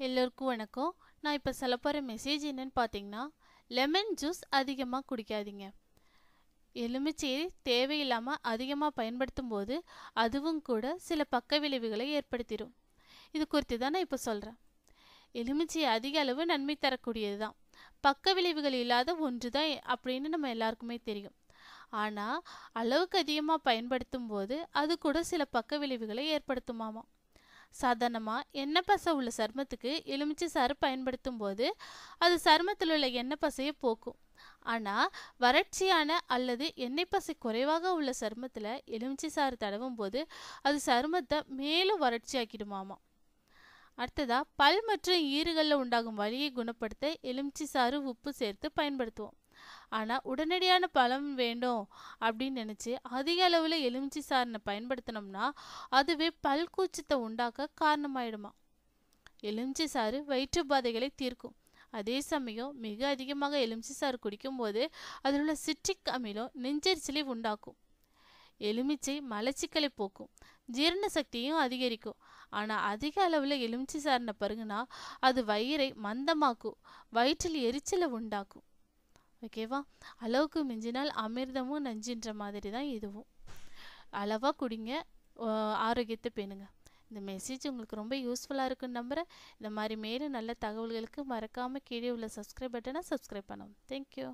எல்லோருக்கும் வணக்கம். நான் இப்போ சொல்ல போகிற மெசேஜ் என்னன்னு பார்த்தீங்கன்னா லெமன் ஜூஸ் அதிகமாக குடிக்காதீங்க. எலுமிச்சையை தேவையில்லாமல் அதிகமாக பயன்படுத்தும் போது அதுவும் கூட சில பக்க விளைவுகளை ஏற்படுத்திடும். இது குறித்து தான் நான் இப்போ சொல்கிறேன் எலுமிச்சை அதிக அளவு நன்மை தரக்கூடியது தான். பக்க விளைவுகள் இல்லாத ஒன்று தான் அப்படின்னு நம்ம எல்லாருக்குமே தெரியும். ஆனால் அளவுக்கு அதிகமாக பயன்படுத்தும் போது அது கூட சில பக்க விளைவுகளை ஏற்படுத்துமாமா சாதாரணமாக எண்ணெய் பசை உள்ள சருமத்துக்கு எலுமிச்சை சாறு பயன்படுத்தும் போது அது சருமத்தில் உள்ள எண்ணெய் பசையை போக்கும். ஆனால் வறட்சியான அல்லது எண்ணெய் பசை குறைவாக உள்ள சருமத்தில் எலுமிச்சை சாறு தடவும் போது அது சருமத்தை மேலும் வறட்சியாக்கிடுமாமா. அடுத்ததாக பல் மற்றும் ஈறுகளில் உண்டாகும் வலியை குணப்படுத்த எலுமிச்சை சாறு உப்பு சேர்த்து பயன்படுத்துவோம். ஆனால் உடனடியான பலம் வேண்டும் அப்படின்னு நினச்சி அதிக அளவில் எலுமிச்சை சாரனை பயன்படுத்தினோம்னா அதுவே பல் கூச்சத்தை உண்டாக்க காரணமாயிடுமா? எலுமிச்சை சாறு வயிற்று பாதைகளை தீர்க்கும். அதே சமயம் மிக அதிகமாக எலுமிச்சை சாறு குடிக்கும்போது அதில் உள்ள சிட்ரிக் அமிலம் நெஞ்செரிச்சலை உண்டாக்கும். எலுமிச்சை மலச்சிக்கலை போக்கும். ஜீரண சக்தியும் அதிகரிக்கும். ஆனால் அதிக அளவில் எலுமிச்சை சாரனை பருகுனா அது வயிறை மந்தமாக்கும். வயிற்றில் எரிச்சலை உண்டாக்கும். ஓகேவா? அளவுக்கு மிஞ்சினால் அமிர்தமும் நஞ்சுன்ற மாதிரி தான் இதுவும். அளவாக குடிங்க. ஆரோக்கியத்தை பேணுங்க. இந்த மெசேஜ் உங்களுக்கு ரொம்ப யூஸ்ஃபுல்லாக இருக்குன்னு நம்புகிறேன் இந்த மாதிரி மேலும் நல்ல தகவல்களுக்கு மறக்காமல் கீழே உள்ள சப்ஸ்கிரைப் பட்டனை சப்ஸ்கிரைப் பண்ணவும். தேங்க்யூ